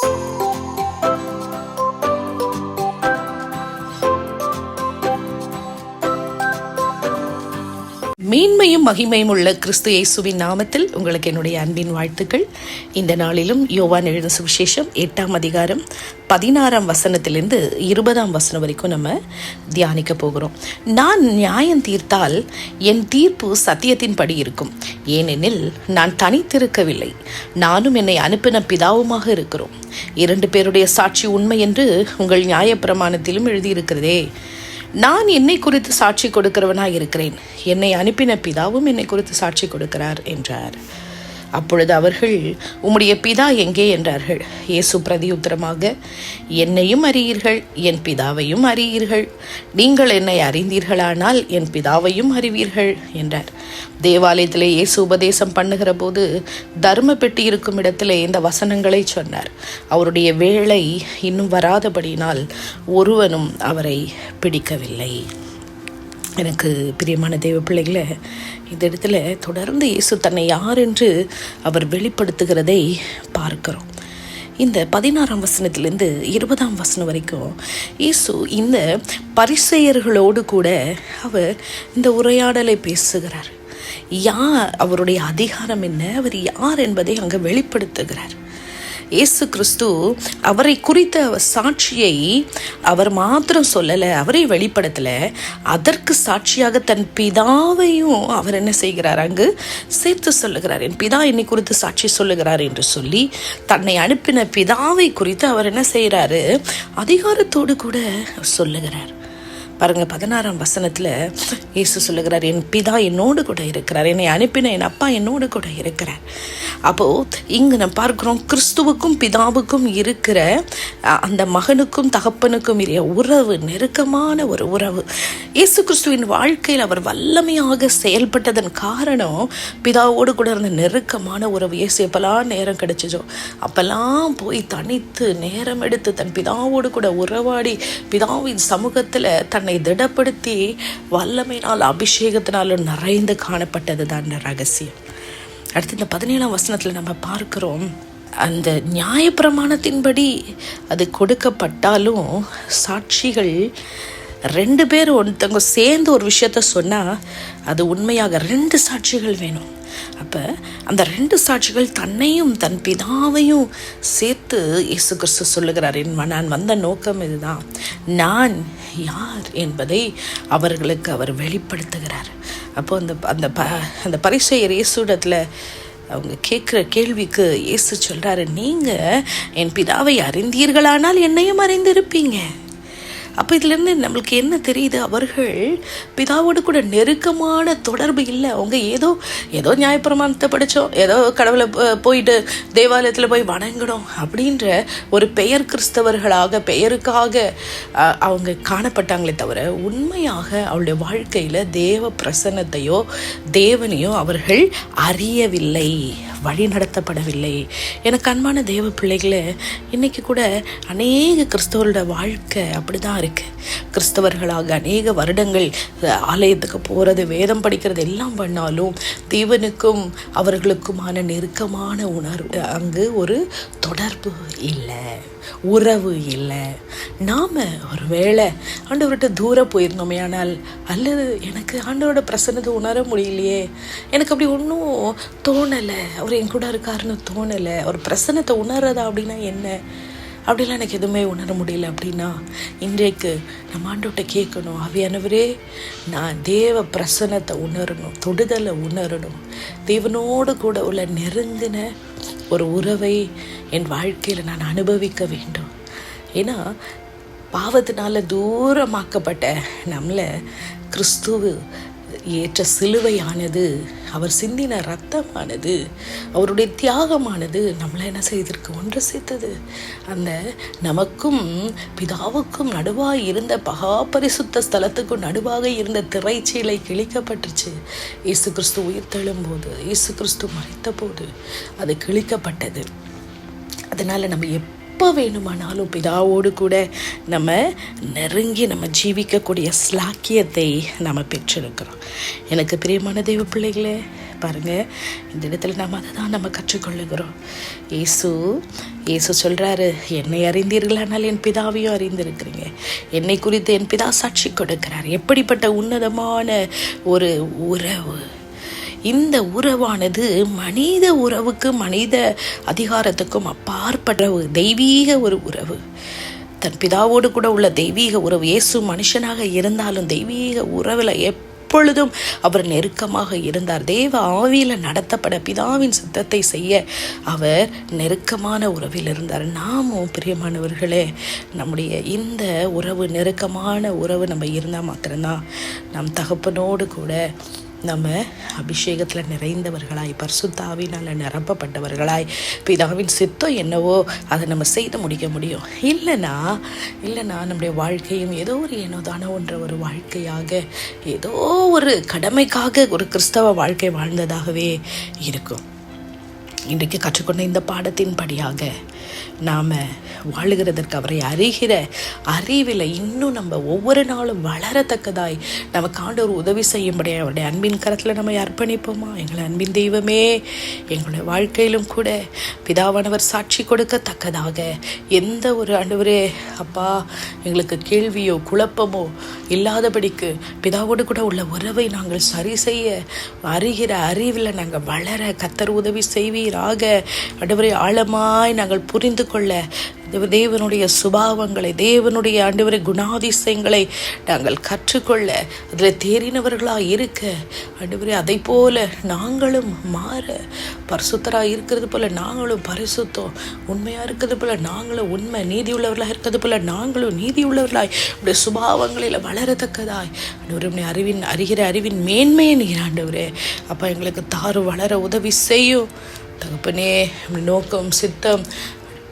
Thank you. மேன்மையும் மகிமையும் உள்ள கிறிஸ்து இயேசுவின் நாமத்தில் உங்களுக்கு என்னுடைய அன்பின் வாழ்த்துக்கள். இந்த நாளிலும் யோவான் எழுத சுவிசேஷம் எட்டாம் அதிகாரம் பதினாறாம் வசனத்திலிருந்து இருபதாம் வசனம் வரைக்கும் நம்ம தியானிக்க போகிறோம். நான் நியாயம் தீர்த்தால் என் தீர்ப்பு சத்தியத்தின்படி இருக்கும். ஏனெனில் நான் தனித்திருக்கவில்லை. நானும் என்னை அனுப்பின பிதாவுமாக இருக்கிறோம். இரண்டு பேருடைய சாட்சி உண்மை என்று உங்கள் நியாயப்பிரமாணத்திலும் எழுதியிருக்கிறதே. நான் என்னை குறித்து சாட்சி கொடுக்கிறவனாக இருக்கிறேன். என்னை அனுப்பின பிதாவும் என்னை குறித்து சாட்சி கொடுக்கிறார் என்றார். அப்பொழுது அவர்கள் உம்முடைய பிதா எங்கே? என்றார்கள். இயேசு பிரதியுத்தரமாக என்னையும் அறியீர்கள் என் பிதாவையும் அறியீர்கள் நீங்கள் என்னை அறிந்தீர்களானால் என் பிதாவையும் அறிவீர்கள் என்றார். தேவாலயத்திலே இயேசு உபதேசம் பண்ணுகிற போது தர்ம பெட்டி இருக்கும் இடத்திலே இந்த வசனங்களை சொன்னார். அவருடைய வேலை இன்னும் வராதபடினால் ஒருவனும் அவரை பிடிக்கவில்லை. எனக்கு பிரியமான தெய்வ பிள்ளைகளை இந்த இடத்துல தொடர்ந்து இயேசு தன்னை யார் என்று அவர் வெளிப்படுத்துகிறதை பார்க்கிறோம். இந்த பதினாறாம் வசனத்திலேருந்து இருபதாம் வசனம் வரைக்கும் இயேசு இந்த பரிசெயர்களோடு கூட அவர் இந்த உரையாடலை பேசுகிறார். யார் அவருடைய அதிகாரம் என்ன அவர் யார் என்பதை அங்கே வெளிப்படுத்துகிறார். இயேசு கிறிஸ்து அவரை குறித்த சாட்சியை அவர் மாத்திரம் சொல்லலை அவரை வெளிப்படுத்தலை. அதற்கு சாட்சியாக தன் பிதாவையும் அவர் என்ன செய்கிறார்? அங்கு சேர்த்து சொல்லுகிறார். என் பிதா என்னை குறித்து சாட்சி சொல்லுகிறார் என்று சொல்லி தன்னை அனுப்பின பிதாவை குறித்து அவர் என்ன செய்கிறாரு? அதிகாரத்தோடு கூட சொல்லுகிறார். பாருங்க பதினாறாம் வசனத்தில் இயேசு சொல்லுகிறார் என் பிதா என்னோடு கூட இருக்கிறார் என்னை அனுப்பின என் அப்பா என்னோடு கூட இருக்கிறார். அப்போது இங்கே நம்ம பார்க்குறோம் கிறிஸ்துவுக்கும் பிதாவுக்கும் இருக்கிற அந்த மகனுக்கும் தகப்பனுக்கும் இறைய உறவு நெருக்கமான ஒரு உறவு. இயேசு கிறிஸ்துவின் வாழ்க்கையில் அவர் வல்லமையாக செயல்பட்டதன் காரணம் பிதாவோடு கூட இருந்த நெருக்கமான உறவு. இயேசு எப்பெல்லாம் நேரம் கிடைச்சிச்சோ அப்போல்லாம் போய் தனித்து நேரம் எடுத்து தன் பிதாவோடு கூட உறவாடி பிதாவின் சமூகத்தில் தன் தன்னை திடப்படுத்தி வல்லமையினால் அபிஷேகத்தினாலும் நிறைந்து காணப்பட்டது தான் ரகசியம். அடுத்து இந்த பதினேழாம் வசனத்தில் நம்ம பார்க்குறோம் அந்த நியாயப்பிரமாணத்தின்படி அது கொடுக்கப்பட்டாலும் சாட்சிகள் ரெண்டு பேர் ஒருத்தவங்க சேர்ந்து ஒரு விஷயத்த சொன்னால் அது உண்மையாக ரெண்டு சாட்சிகள் வேணும். அப்போ அந்த ரெண்டு சாட்சிகள் தன்னையும் தன் பிதாவையும் சேர்த்து இயேசு கிறிஸ்து சொல்லுகிறார் என் நான் வந்த நோக்கம் இதுதான். நான் யார் என்பதை அவர்களுக்கு அவர் வெளிப்படுத்துகிறார். அப்போ அந்த அந்த ப அந்த பரிசெயர் இயேசுடத்தில் அவங்க கேட்குற கேள்விக்கு இயேசு சொல்கிறாரு நீங்கள் என் பிதாவை அறிந்தீர்களானால் என்னையும் அறிந்திருப்பீங்க. அப்போ இதுலேருந்து நம்மளுக்கு என்ன தெரியுது? அவர்கள் பிதாவோடு கூட நெருக்கமான தொடர்பு இல்லை. அவங்க ஏதோ ஏதோ நியாயப்பிரமாணத்தை படித்தோம் ஏதோ கடவுளை போயிட்டு தேவாலயத்தில் போய் வணங்கணும் அப்படின்ற ஒரு பெயர் கிறிஸ்தவர்களாக பெயருக்காக அவங்க காணப்பட்டாங்களே தவிர உண்மையாக அவளுடைய வாழ்க்கையில் தேவ பிரசன்னத்தையோ தேவனையோ அவர்கள் அறியவில்லை. வழி நடத்தப்படவில்லை எனக்கு அன்பான தேவ பிள்ளைகளை இன்றைக்கி கூட அநேக கிறிஸ்தவரோட வாழ்க்கை அப்படி தான் இருக்குது கிறிஸ்தவர்களாக அநேக வருடங்கள் ஆலயத்துக்கு போகிறது வேதம் படிக்கிறது எல்லாம் பண்ணாலும் தேவனுக்கும் அவர்களுக்குமான நெருக்கமான உணர்வு அங்கு ஒரு தொடர்பு இல்லை உறவு இல்லை. நாம் ஒரு வேளை ஆண்டவர்கிட்ட தூரம் போயிருந்தோமே ஆனால் அல்லது எனக்கு ஆண்டவரோட பிரசன்னத்தை உணர முடியலையே எனக்கு அப்படி ஒன்றும் தோணலை அவர் என் கூட இருக்காருன்னு தோணலை. அவர் பிரசன்னத்தை உணர்றதா அப்படின்னா என்ன? அப்படிலாம் எனக்கு எதுவுமே உணர முடியல அப்படின்னா இன்றைக்கு நம்ம ஆண்டோட்ட கேட்கணும் அவையானவரே நான் தேவ பிரசனத்தை உணரணும் தொடுதலை உணரணும். தேவனோடு கூட உள்ள நெருங்கின ஒரு உறவை என் வாழ்க்கையில் நான் அனுபவிக்க வேண்டும். ஏன்னா பாவத்தினால தூரமாக்கப்பட்ட நம்மளை கிறிஸ்துவு ஏற்ற சிலுவையானது அவர் சிந்தின ரத்தமானது அவருடைய தியாகமானது நம்மளை என்ன செய்திருக்கு? ஒன்று சேர்த்தது. அந்த நமக்கும் பிதாவுக்கும் நடுவாக இருந்த பகா பரிசுத்த ஸ்தலத்துக்கும் நடுவாக இருந்த திரைச்சீலை கிழிக்கப்பட்டுச்சு. இயேசு கிறிஸ்து உயிர்த்தெழும்போது இயேசு கிறிஸ்து மறைத்த போது அது கிழிக்கப்பட்டது. அதனால் நம்ம எப் எப்போ வேணுமானாலும் பிதாவோடு கூட நம்ம நெருங்கி நம்ம ஜீவிக்கக்கூடிய ஸ்லாக்கியத்தை நம்ம பெற்றிருக்கிறோம். எனக்கு பிரியமான தெய்வ பிள்ளைகளே பாருங்கள் இந்த இடத்துல நாம் அதை தான் நம்ம கற்றுக்கொள்ளுகிறோம். இயேசு இயேசு சொல்கிறாரு என்னை அறிந்தீர்களானால் என் பிதாவையும் அறிந்திருக்கிறீங்க. என்னை குறித்து என் பிதா சாட்சி கொடுக்கிறார். எப்படிப்பட்ட உன்னதமான ஒரு உறவு இந்த உறவானது மனித உறவுக்கு மனித அதிகாரத்துக்கும் அப்பாற்பட்ட ஒரு தெய்வீக ஒரு உறவு. தன் பிதாவோடு கூட உள்ள தெய்வீக உறவு. இயேசு மனுஷனாக இருந்தாலும் தெய்வீக உறவில் எப்பொழுதும் அவர் நெருக்கமாக இருந்தார். தேவ ஆவியில் நடத்தப்பட பிதாவின் சித்தத்தை செய்ய அவர் நெருக்கமான உறவில் இருந்தார். நாமும் பிரியமானவர்களே நம்முடைய இந்த உறவு நெருக்கமான உறவு நம்ம இருந்தால் மாத்திரம்தான். நம் தகப்பனோடு கூட நம்ம அபிஷேகத்தில் நிறைந்தவர்களாய் பர்சுத்தாவினால் நிரப்பப்பட்டவர்களாய் பிதாவின் சித்தம் என்னவோ அதை நம்ம செய்து முடிக்க முடியும். இல்லைனா இல்லைனா நம்முடைய வாழ்க்கையும் ஏதோ ஒரு ஏனோதான ஒன்ற ஒரு வாழ்க்கையாக ஏதோ ஒரு கடமைக்காக ஒரு கிறிஸ்தவ வாழ்க்கை வாழ்ந்ததாகவே இருக்கும். இன்றைக்கு கற்றுக்கொண்ட இந்த பாடத்தின்படியாக நாம் வாழுகிறதற்கு அவரை அறிகிற அறிவில் இன்னும் நம்ம ஒவ்வொரு நாளும் வளரத்தக்கதாய் நமக்கு ஆண்டவர் உதவி செய்யும்படி அவருடைய அன்பின் கரத்தில் நம்ம அர்ப்பணிப்போமா? எங்களை அன்பின் தெய்வமே எங்களுடைய வாழ்க்கையிலும் கூட பிதாவானவர் சாட்சி கொடுக்கத்தக்கதாக. எந்த ஒரு ஆண்டவரே அப்பா எங்களுக்கு கேள்வியோ குழப்பமோ இல்லாதபடிக்கு பிதாவோடு கூட உள்ள உறவை நாங்கள் சரி செய்ய அறிகிற அறிவில் நாங்கள் வளர கத்தர் உதவி செய்வீராக ஆண்டவரே ஆழமாய் நாங்கள் புரிந்து கொள்ள தேவனுடைய சுபாவங்களை தேவனுடைய ஆண்டவரை குணாதிசயங்களை நாங்கள் கற்றுக்கொள்ள அதில் தேறினவர்களாக இருக்க ஆண்டவரே அதை போல நாங்களும் மாற பரிசுத்தராக இருக்கிறது போல நாங்களும் பரிசுத்தம் உண்மையாக இருக்கிறது போல நாங்களும் உண்மை நீதி உள்ளவர்களாக இருக்கிறது போல நாங்களும் நீதி உள்ளவர்களாய் உடைய சுபாவங்களில் வளரத்தக்கதாய் ஆண்டவரே அறிவின் அறிகிற அறிவின் மேன்மையை நீர் ஆண்டவரே அப்பா எங்களுக்கு தாறு வளர உதவி செய்யும். தகப்பனே நோக்கம் சித்தம்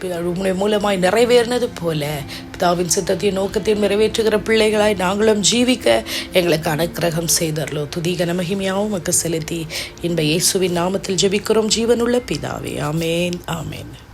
உம்முடைய மூலமாய் நிறைவேறினது போல பிதாவின் சித்தத்தையும் நோக்கத்தையும் நிறைவேற்றுகிற பிள்ளைகளாய் நாங்களும் ஜீவிக்க எங்களுக்கு அனுக்கிரகம் செய்தரலோ துதிக நமகிமையாவும் உமக்கு செலுத்தி இன்ப இயேசுவின் நாமத்தில் ஜெபிக்கிறோம். ஜீவனுள்ள பிதாவே ஆமேன் ஆமேன்.